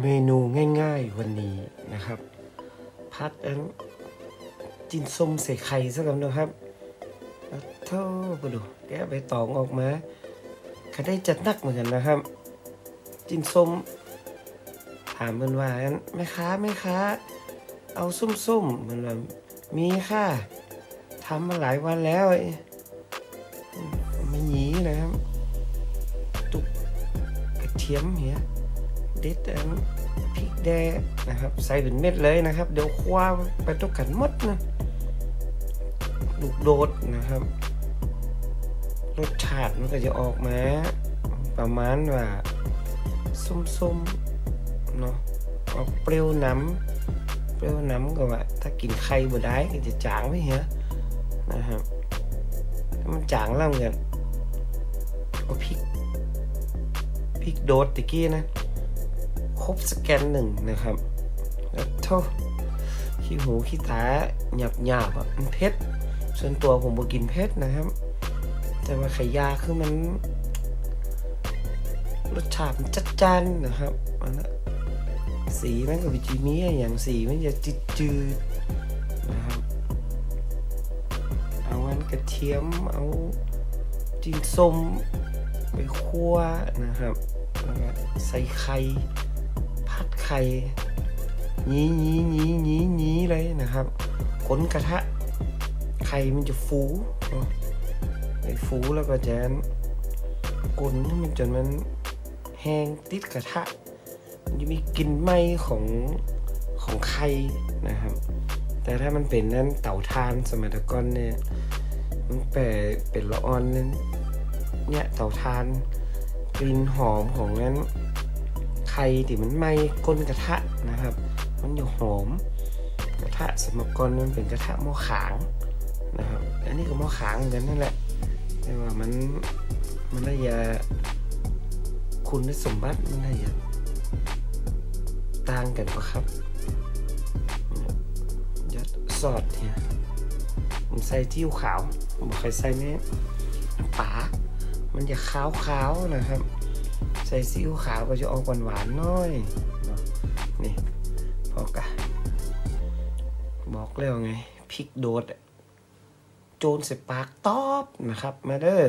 เมนูง่ายๆวันนี้นะครับ พัดอันจินส้มใส่ไข่สักคำนะครับแล้วเท่าไปดูแกะใบตองออกมาก็ได้จัดนักเหมือนกันนะครับ จินส้ม ถามมันว่าอันแม่ค้าแม่ค้า เอาส้มๆมันว่ามีค่ะทำมาหลายวันแล้วไม่หนีนะครับ ตุกกระเทียมเหี้ย เด็ดอันพริกแดงนะครับ ใส่เป็นเม็ดเลยนะครับ เดี๋ยวคว้าไปตุกกันมดนะลูกโดดนะครับ รสชาติมันก็จะออกมา ประมาณว่าส้มๆเนาะออกเปรี้ยวน้ำเปรี้ยวน้ำก็ว่า ถ้ากินไข่บ่ได้ก็จะจางไปเหี้ยนะครับถ้ามันจางแล้วมันก็เอาพริกพริกโดดตะกี้นะ ครบสแกนหนึ่งนะครับแล้วโทษขี้หูขี้ตาหยาบหยาบๆอะมันเผ็ดส่วนตัวผมบ่กินเผ็ดนะครับ แต่ว่าไข่ยาคือมัน รสชาติมันจัดจ้านนะครับอันนั้นสีมันกับวิจิมีอะอย่างสีมันจะจืดจืดๆนะครับเอาอันกระเทียมเอาจินส้มไปคั่วนะครับแล้วก็ใส่ไข่ ข่นี้นี้นี้นี้นี้เลยนะครับคนกระทะ ไข่มันจะฟูไอ้ฟูแล้วก็จะกลนให้มันจนมันแห้งติดกระทะ มันจะมีกลิ่นไหม้ของของไข่นะครับ แต่ถ้ามันเป็นนั้นเต่าทานสมัยตะก่อนเนี่ย มันแปลเป็นละออนนั้นเนี่ยเต่าทานกลิ่นหอมของนั้น ไข่ที่มันไหม้ก้นกระทะนะครับ มันอยู่หอม กระทะสมัยก่อนมันเป็นกระทะหม้อขางนะครับ อันนี้ก็หม้อขางเหมือนกันนั่นแหละแต่ว่ามันมันได้ยาคุณสมบัติมันได้ยาต่างกันปะครับยัดซอสเนี่ยผมใส่ที่ขาวผมบอกใครใส่เนี่ยป๋ามันจะขาวๆนะครับ ส่ซีอิ๊วขาวก็จะออกหวานๆน้อยเนาะนี่พอกะบอกแล้วไงพริกโดดโจนเส่ปากตอบนะครับ มาเด้อ